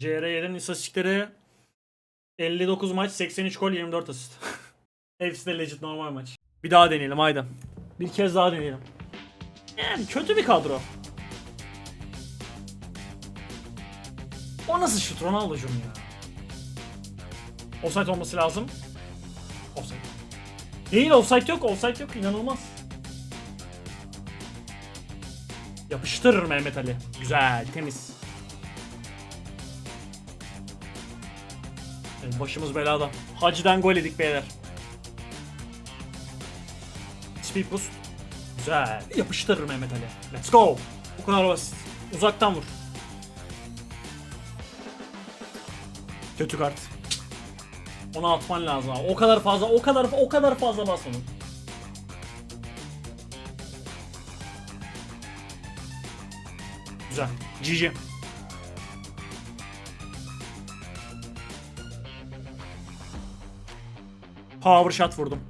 CR7'nin istatistikleri 59 maç, 83 gol, 24 asist. Hepsi de legit normal maç. Bir daha deneyelim haydi. Bir kez daha deneyelim. Yani kötü bir kadro. O nasıl şut Ronaldo'cum ya? Offside olması lazım. Offside. Değil offside yok, offside yok. inanılmaz. Yapıştırır Mehmet Ali. Güzel, temiz. Başımız belada. Hacı'dan gol yedik beyler. Speed boost. Güzel. Yapıştırır Mehmet Ali. Let's go. Bu kadar basit. Uzaktan vur. Kötü kart. Onu atman lazım abi. O kadar fazla, o kadar o kadar fazla bas onu. Güzel. GG. Power shot vurdum.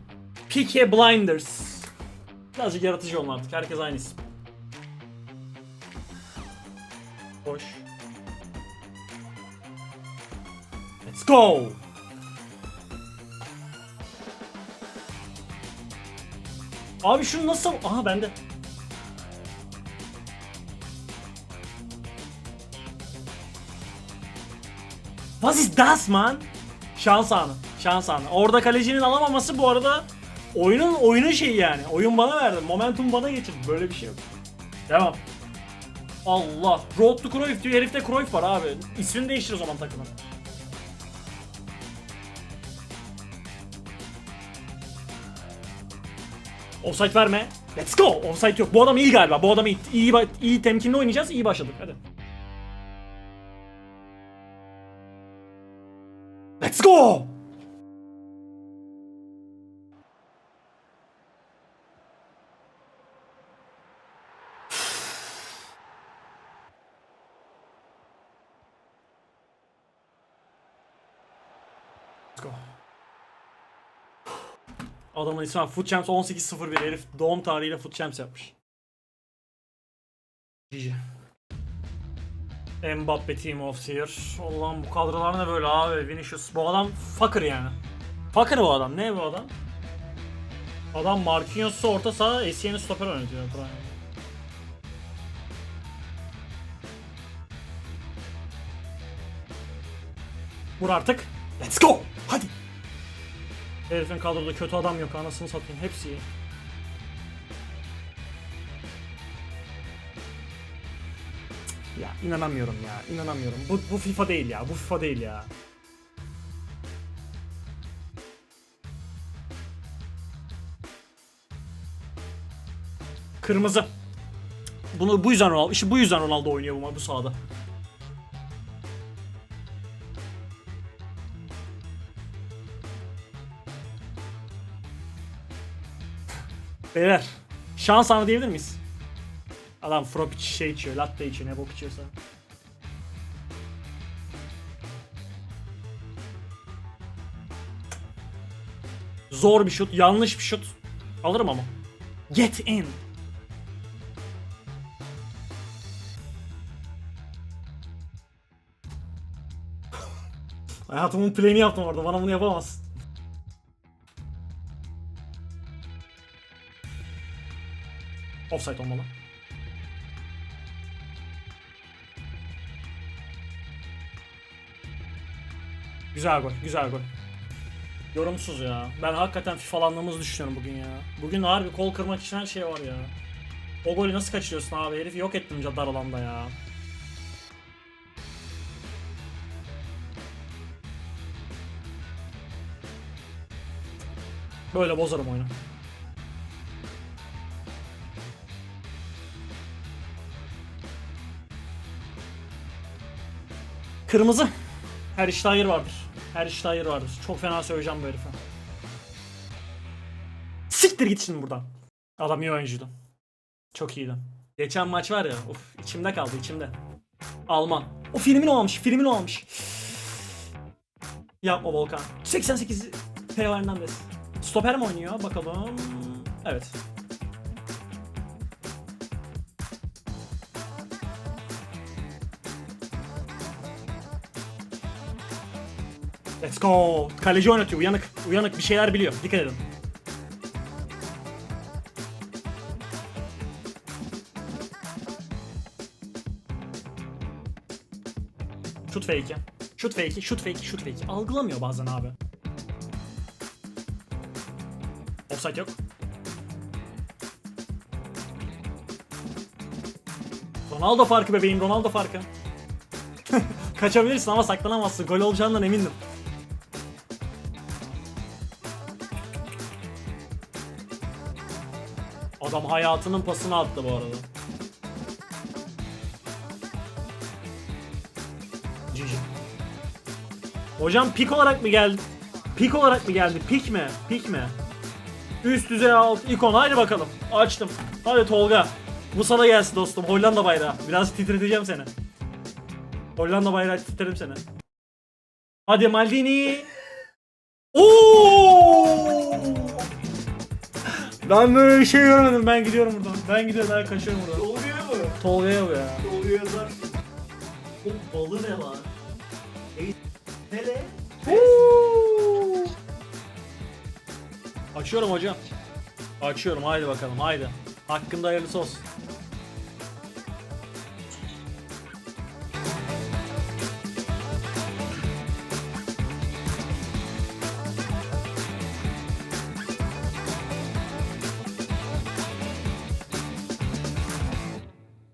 Peaky Blinders. Birazcık yaratıcı olun artık. Herkes aynı isim. Hoş. Let's go. Abi şunu nasıl... Aha bende. What is that man? Şans anı. Şans anı. Orada kalecinin alamaması bu arada oyunun oyunun şeyi yani. Oyun bana verdi. Momentum bana getirdi. Böyle bir şey yok. Devam. Allah. Road to Cruyff diyor. Herifte Cruyff var abi. İsmini değiştir o zaman takımın. Offside verme. Let's go. Offside yok. Bu adam iyi galiba. Bu adam iyi. İyi, iyi temkinli oynayacağız. İyi başladık. Hadi. Let's go. Let's go. Adamın ismi var. Foot Champs 1801 herif doğum tarihiyle Foot Champs yapmış. GG. Mbappe Team of the Year. Allah'ım bu kadrolar ne böyle abi Vinicius. Bu adam fucker yani. Fucker bu adam. Ne bu adam? Adam Marquinhos'u orta saha, Essien'i stoper oynatıyor. Prime. Vur artık. Let's go. Hadi. Herifin kadroda kötü adam yok anasını satayım. Hepsi iyi. Ya inanamıyorum ya. inanamıyorum. Bu, bu FIFA değil ya. Bu FIFA değil ya. Kırmızı. Bunu bu yüzden Ronaldo, işte bu yüzden Ronaldo oynuyor bu, bu sahada. Beyler, şans anı diyebilir miyiz? Adam frap iç- şey içiyor, latte içiyor, ne bok içiyorsa. Zor bir şut, yanlış bir şut. Alırım ama. Get in. Hayatımın play'ini yaptım orada. Bana bunu yapamaz. Offside olmalı. Güzel gol, güzel gol. Yorumsuz ya. Ben hakikaten FIFA'landığımızı düşünüyorum bugün ya. Bugün harbi kol kırmak için her şey var ya. O golü nasıl kaçırıyorsun abi? Herifi yok ettim dar alanda ya. Böyle bozarım oyunu. Kırmızı. Her işte hayır vardır. Her işte hayır vardır. Çok fena söyleyeceğim bu herife. Siktir git şimdi buradan. Adam iyi oyuncuydu. Çok iyiydi. Geçen maç var ya, of içimde kaldı içimde. Alman. O filmin olmamış, filmin olmamış. Yapma Volkan. 88 Teo Hernandez. Stoper mi oynuyor? Bakalım. Evet. Let's go. Kaleci oynatıyor. Uyanık. Uyanık bir şeyler biliyor. Dikkat edin. Şut fake'i. Şut fake'i, şut fake'i, şut fake'i. Algılamıyor bazen abi. Offside yok. Ronaldo farkı bebeğim, Ronaldo farkı. Kaçabilirsin ama saklanamazsın. Gol olacağından emindim. Adam hayatının pasını attı bu arada. Cici. Hocam pik olarak mı geldi? Pik olarak mı geldi? Pik mi? Pik mi? Üst düzey alt ikon. Haydi bakalım. Açtım. Hadi Tolga. Bu sana gelsin dostum. Hollanda bayrağı. Biraz titreteceğim seni. Hollanda bayrağı titrerim seni. Hadi Maldini. Oo! Ben böyle bir şey görmedim. Ben gidiyorum buradan. Ben gidiyorum. Ben kaçıyorum buradan. Tolga'ya mı? Tolga'ya bu ya. Tolga yazar. O balı ne var? Ey, Hele? Açıyorum hocam. Açıyorum haydi bakalım haydi. Hakkında hayırlısı olsun.